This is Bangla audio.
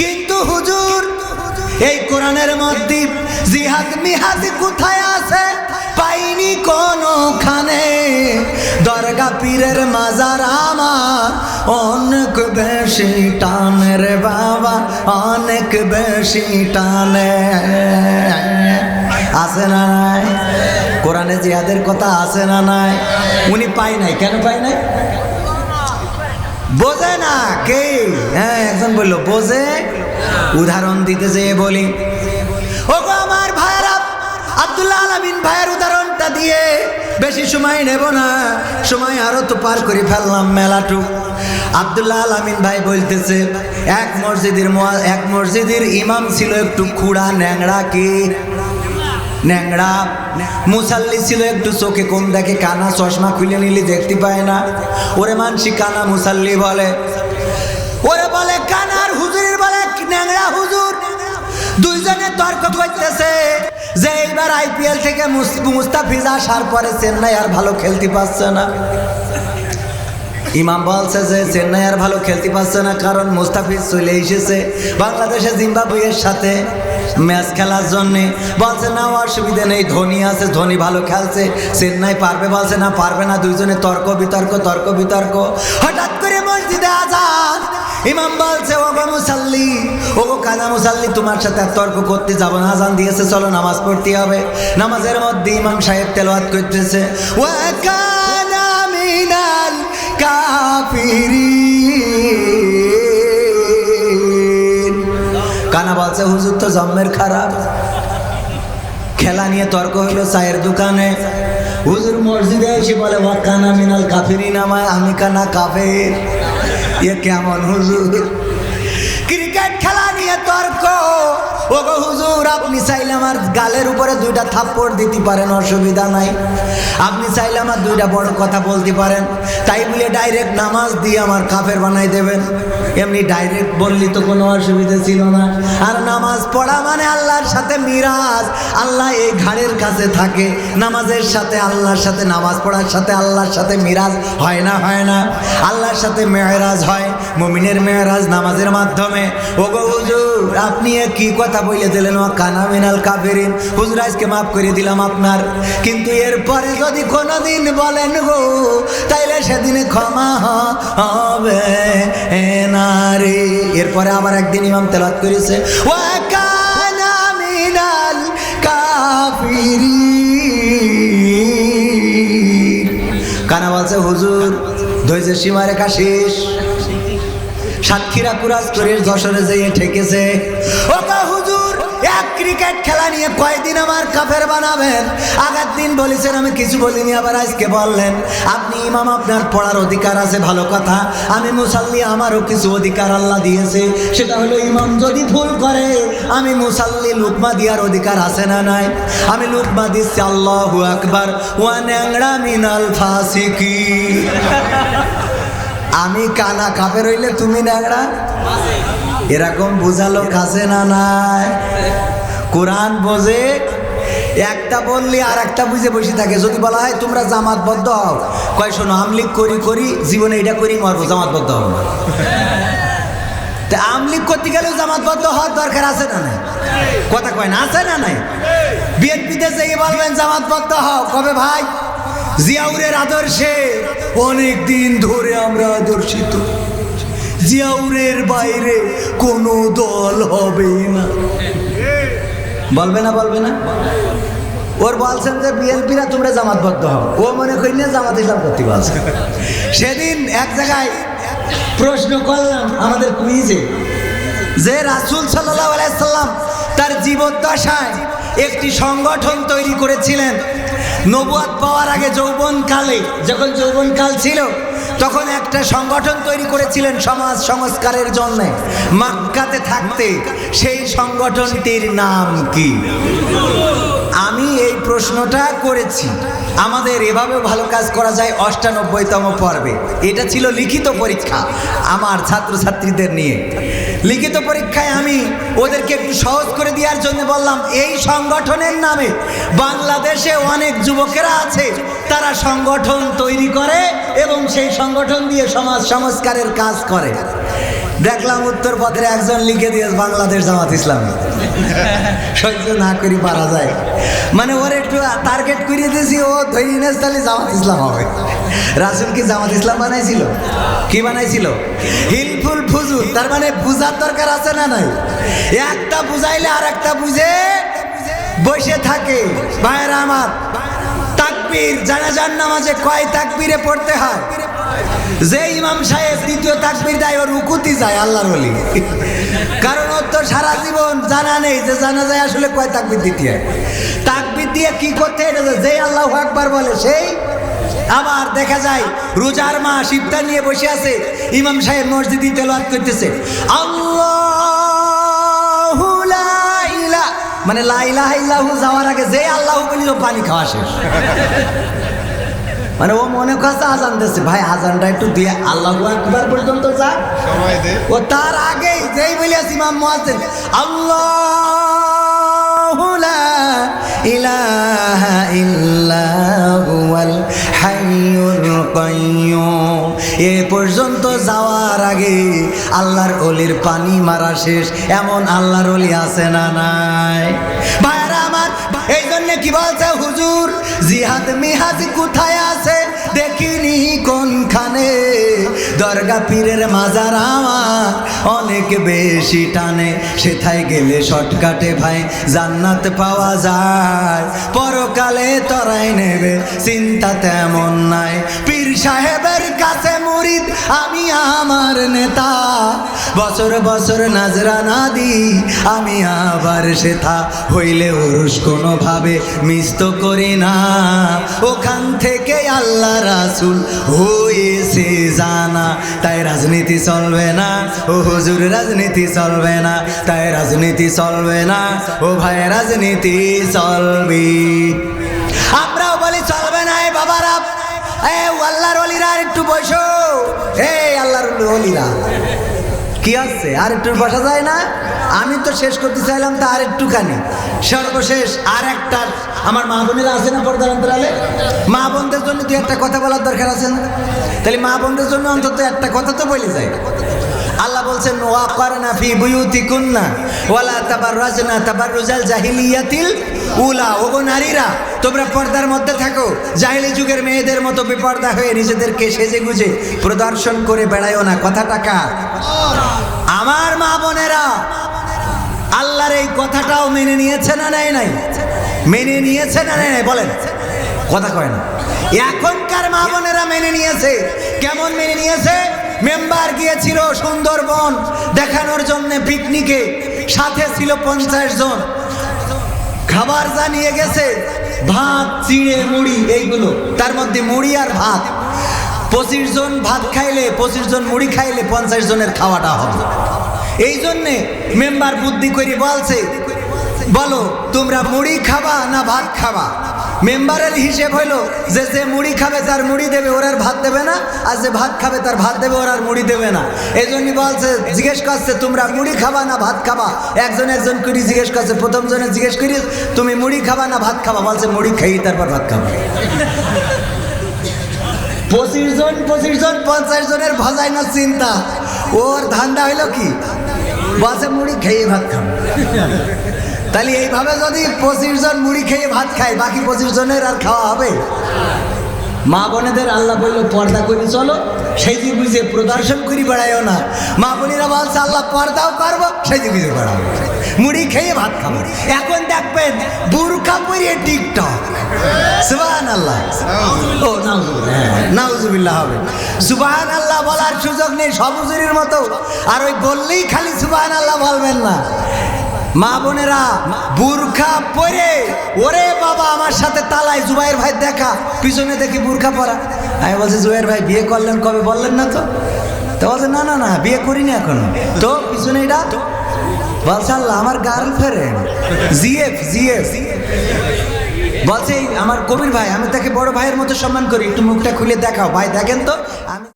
কিন্তু হুজুর, এই কোরআনের মধ্যে জিহাদ মিহাদ কোথায় আছে? পাইনি কোনখানে। দরগা পীরের মাজার আমার অনেক বেশি টানে রে বাবা, অনেক বেশি টানে। আছে না নাই? কোরআনে জিহাদের কথা আছে না নাই? উনি পাই নাই। কেন পাই নাই? বোঝে না কে? হ্যাঁ একজন বলল, বোঝে? উদাহরণ দিতে যেয়ে বলি। ও গো আমার ভাইয়েরা, আব্দুল্লাহ আলামিন ভাইয়ের উদাহরণটা দিয়ে বেশি সময় নেব না, সময় আরও তো পার করে ফেললাম মেলাটুক আব্দুল্লাহ আলামিন ভাই বলতেছে, এক মসজিদের এক মসজিদের ইমাম ছিল একটু খুড়া ন্যাংড়া কি? ন্যাংরা মুসাল্লি ছিল একটু চোখে কম দেখে, কানা চশমা খুলে নিলে দেখতে পায় না। ওরে মানসি, কানা মুসাল্লি বলে। ওরে বলে, কানার হুজুরের বলে ন্যাংরা হুজুর, দুইজনে তর্ক করতেছে। যে এইবার আইপিএল থেকে মুস- মুস্তাফিজ আসার পরে চেন্নাই আর ভালো খেলতে পারছে না। ইমাম বলছে যে, চেন্নাই আর ভালো খেলতে পারছে না, কারণ মুস্তাফিজ চলে এসেছে। বাংলাদেশে জিম্বাবুয়ের সাথে ম্যাচ খেলার জন্যে। বলছে, না, অসুবিধা নেই, ধোনি আছে, ধোনি ভালো খেলছে। চেন্নাই পারবে, বলছে, না, পারবে না, দুইজনে তর্ক বিতর্ক তর্ক বিতর্ক। হঠাৎ করে মসজিদে আজাদ ইমাম বলছে ও গো মুসাল্লি ও কানা মুসাল্লি, তোমার সাথে আর তর্ক করতে যাব না, আজান দিয়েছে, চলো, নামাজ পড়তে হবে। নামাজের মধ্যে ইমাম সাহেব তেলাওয়াত করতেছে। ওয়া কানা মিনাল কাফিরিন। কানা বলছে, হুজুর তো জম্মের খারাপ। খেলা নিয়ে তর্ক হইল চায়ের দোকানে। হুজুর মসজিদে এসে বলে ওয়া কানা মিনাল কাফিরিন, আমায় আমি কানা কাফের। এ কেমন হুজুর? ক্রিকেট খেলা নিয়ে তর্ক। ও গো হুজুর, আপনি চাইলে আমার গালের উপরে দুইটা থাপ্পড় দিতে পারেন, অসুবিধা নাই। আপনি চাইলে আমার দুইটা বড় কথা বলতে পারেন। তাই বলে ডাইরেক্ট নামাজ দিয়ে আমার কাফের বানাই দেবেন। এমনি ডাইরেক্ট বললি তো কোনো অসুবিধা ছিল না। আর নামাজ পড়া মানে আল্লাহর সাথে মিরাজ। আল্লাহ এই ঘাড়ের কাছে থাকে। নামাজের সাথে আল্লাহর সাথে, নামাজ পড়ার সাথে আল্লাহর সাথে মিরাজ হয় না হয় না। আল্লাহর সাথে মেহরাজ হয়, মুমিনের মেহরাজ নামাজের মাধ্যমে। ও গো হুজুর, আপনি কি কথা বলে দিলেন, ও কানা মিনাল কাফেরিন, হুজুর মাফ করে দিলাম আপনার। কিন্তু এরপরে যদি কোনোদিন বলেন গো, তাইলে সেদিনে ক্ষমা হবে না এরপরে আবার একদিন ইমাম তেলাত করেছে, ও কানা মিনাল কানা বলছে, হুজুর ধৈর্য সীমা রেখা শেষ। সাতক্ষীরা কুরাজ করে যশোরে যেয়ে ঠেকেছে। ও ক্রিকেট খেলা নিয়ে কয়দিন আমার কাফের বানাবেন? আগের দিন বলেছেন, আমি কিছু বলিনি, আবার আজকে বললেন, আপনি ইমাম, আপনার পড়ার অধিকার আছে, ভালো কথা। আমি মুসাল্লি, আমারও কিছু অধিকার আল্লাহ দিয়েছে। সেটা হলো ইমাম যদি ভুল করে, আমি মুসাল্লি, লুকমা দিয়ার অধিকার আছে না নাই? আমি লুকমা দিচ্ছি, আল্লাহু আকবার। ওয়া ন্যাংরা মিনাল ফাসিকি আমি কানা কাপে রইলে তুমি ন্যাংরা এরকম বোঝালো কাছে না নাই? কোরআন বোঝে, একটা বললে আর একটা বুঝে বসে থাকে। যদি বলা হয় তোমরা জামাতবদ্ধ হও, কয় শোনো, আমলিক করি করি, জীবনে এটা করি, মরবো, জামাতবদ্ধ হব না। তা আমলিক করতে গেলেও জামাতবদ্ধ হওয়ার দরকার আছে না নাই? কথা কয় না, আছে না নাই? বিএনপিতে যেয়ে বলবেন জামাতবদ্ধ হও, কবে ভাই? জিয়াউরের আদর্শে অনেক দিন ধরে আমরা আদর্শিত। জিয়াউরের বাইরে কোনো দল হবে না। বলবে না বলবে না? ওর বলছেন যে বিএনপিরা তোমরা জামাতবদ্ধ হও। ও মনে করি না জামাত ইসলাম করতে বলছে। সেদিন এক জায়গায় প্রশ্ন করলাম আমাদের কুইজে যে রাসুল সাল্লাহ আলাইসাল্লাম তার জীবদ্দশায় একটি সংগঠন তৈরি করেছিলেন। নবুয়াদ পাওয়ার আগে যৌবনকালে, যখন যৌবনকাল ছিল, তখন একটা সংগঠন তৈরি করেছিলেন সমাজ সংস্কারের জন্য। মাক্কাতে থাকতে সেই সংগঠনটির নাম কি? আমি এই প্রশ্নটা করেছি। আমাদের এভাবেও ভালো কাজ করা যায় অষ্টানব্বইতম পর্বে। এটা ছিল লিখিত পরীক্ষা আমার ছাত্রছাত্রীদের নিয়ে। লিখিত পরীক্ষায় আমি ওদেরকে একটু সহজ করে দেওয়ার জন্য বললাম, এই সংগঠনের নামে বাংলাদেশে অনেক যুবকেরা আছে, তারা সংগঠন তৈরি করে এবং সেই সংগঠন দিয়ে সমাজ সংস্কারের কাজ করে। দেখলাম উত্তর পথের একজন লিখে দিয়েছে বাংলাদেশ জামাত ইসলামী। সহ্য না করি পারা যায়। মানে ওর একটু টার্গেট করিয়ে দিয়েছি, ও ধরি নেস তাহলে জামাত ইসলাম হবে। রাসুল কি জামাত ইসলাম বানাইছিল? কি বানাইছিল? হিলফুল ফুজুল, তার মানে বুঝার দরকার আছে না নাই? একটা বুঝাইলে আর একটা বুঝে, বসে থাকে। ভাইয়েরা আমার, তাকবীর, জানাজার নামাজে কয় তাকবীরে পড়তে হয়? যে ইমাম সাহেব দ্বিতীয় তাকবীর দেয়, ওর উকুতি যায় আল্লাহর বলি কারণ ওর তো সারা জীবন জানা নেই যে জানা যায় আসলে কয় তাকবীর দিতে তাকবীর দিয়ে কি করতে যে আল্লাহ আকবার বলে, সেই আবার দেখা যায় রোজার মাস ইফতার নিয়ে বসে আছে, ইমাম সাহেব মসজিদে তেলাওয়াত করতেছে। আল্লাহু মানে লাইলা ইল্লাহু যাওয়ার আগে যে আল্লাহ বলিল, পানি খাওয়া শেষ। মানে ও মনে করছে আজান দিচ্ছে ভাই আজানটা একটু দিয়ে আল্লাহ আকবার পর্যন্ত যা ও তার আগেই যেই বলিয়াছি ইমাম মুয়াজ্জিন আল্লাহ ইলাহা হাইয়ুল এ পর্যন্ত যাওয়ার আগে আল্লাহর অলির পানি মারা শেষ। এমন আল্লাহর অলি আছে না নাই? ভাইরা আমার এই জন্য কি বলছে? জিহাদ মিহাদ কোথায় আছে দেখিনি কোনখানে? দরগা পীরের মাজার আমার অনেক বেশি টানে। সেথায় গেলে শর্টকাটে ভাই, জান্নাত পাওয়া যায়। পরকালে তরাই নেবে, চিন্তা তেমন নাই। পীর সাহেবের কাছে মুরিদ, আমি আমার নেতা। বছর বছর নাজরা না দি আমি আবার সেথা। হইলে ওরস কোনোভাবে মিস তো করি না। ওখান থেকে আল্লাহ রাসুল হয়েছে জানা। তাই রাজনীতি চলবে না। ও হুজুর, রাজনীতি চলবে না। তাই রাজনীতি চলবে না। ও ভাই, রাজনীতি চলবি। আমরাও বলি চলবে না এ বাবারা। এ আল্লাহর অলিরা একটু বসো। এই আল্লাহর অলিরা। কি আছে? আর একটু বসা যায় না? আমি তো শেষ করতে চাইলাম তা আর একটুখানি। সর্বশেষ আর একটা আমার মা বোনেরা আছে না পর্দার অন্তরালে? মা বোনদের জন্য দু একটা কথা বলার দরকার আছে না? তাহলে মা বোনদের জন্য অন্তত একটা কথা তো বলে যায়। আল্লাহ বলছেন ওয়াকারনা ফি বুয়ুতিকুন্না, ওয়ালা তাবাররাজনা তাবাররুজাল জাহিলিয়াতিল উলা। ওগো নারীরা তোমরা পর্দার মধ্যে থাকো। জাহিলি যুগের মেয়েদের মতো বেপর্দা হয়ে নিজেদেরকে সেজে গুজে প্রদর্শন করে বেড়ায়ও না। কথাটা কার? আমার মা বোনেরা, আল্লাহর এই কথাটাও মেনে নিয়েছে না নাই নাই? মেনে নিয়েছে না নাই নাই? বলেন। কথা কয় না। এখনকার মা বোনেরা মেনে নিয়েছে। কেমন মেনে নিয়েছে? মেম্বার গিয়েছিল সুন্দরবন দেখানোর জন্য পিকনিকে সাথে ছিল পঞ্চাশ জন। খাবার জানিয়ে গেছে ভাত, চিড়ে, মুড়ি, এইগুলো। তার মধ্যে মুড়ি আর ভাত। পঁচিশ জন ভাত খাইলে, পঁচিশ জন মুড়ি খাইলে পঞ্চাশ জনের খাওয়াটা হবে। এই জন্যে মেম্বার বুদ্ধি করে বলছে, বলো, তোমরা মুড়ি খাবা না ভাত খাবা? মেম্বারের হিসেব হইল যে যে মুড়ি খাবে তার মুড়ি দেবে ওর আর ভাত দেবে না, আর যে ভাত খাবে তার ভাত দেবে ওর আর মুড়ি দেবে না। এই জন্যই বলছে, জিজ্ঞেস করছে, তোমরা মুড়ি খাবা না ভাত খাবা? একজন একজন করে জিজ্ঞেস করছে প্রথম জনে জিজ্ঞেস করি তুমি মুড়ি খাবা না ভাত খাবা? বলছে, মুড়ি খাই, তারপর ভাত খাবা। পঁচিশ জন পঁচিশ জন, পঞ্চাশ জনের ভজাই না চিন্তা। ওর ধান্দা হইল কি? বলছে, মুড়ি খেয়ে ভাত খাব। তাহলে এইভাবে যদি পঁচিশ জন মুড়ি খেয়ে ভাত খায়, বাকি পঁচিশ জনের আর খাওয়া হবে? মা বোনেদের আল্লাহ বলল, পর্দা করে, চলো। সেই যে বুঝে প্রদর্শন করি বেড়াইও না। মা বোনেরা বলছে, আল্লাহ পর্দাও করব, সেই যে বুঝে বেড়াবো। মুড়ি খেয়ে ভাত খাব। এখন দেখবেন, বুরখা পরিয়ে টিকটক। সুবাহান আল্লাহ ও, নাউজুবিল্লাহ হবে। সুবাহান আল্লাহ বলার সুযোগ নেই, সবুজুরির মতো। আর ওই বললেই খালি সুবাহান আল্লাহ বলবেন না। মা বোনেরা, বুরখা পরে, ওরে বাবা, আমার সাথে তালায় জুবাইর ভাই দেখা। পিছনে দেখি বুরখা পরা। আমি বলছি, জুবাইর ভাই, বিয়ে করলেন কবে? বললেন না তো। তো বলছে, না না না, বিয়ে করিনি এখনও। তো পিছনে এটা? বলছে, আল্লাহ, আমার গার্লফ্রেন্ড জিএফ জিএফ। বলছে আমার কবির ভাই, আমি তাকে বড় ভাইয়ের মতো সম্মান করি। একটু মুখটা খুলে দেখাও। ভাই, দেখেন তো, আমি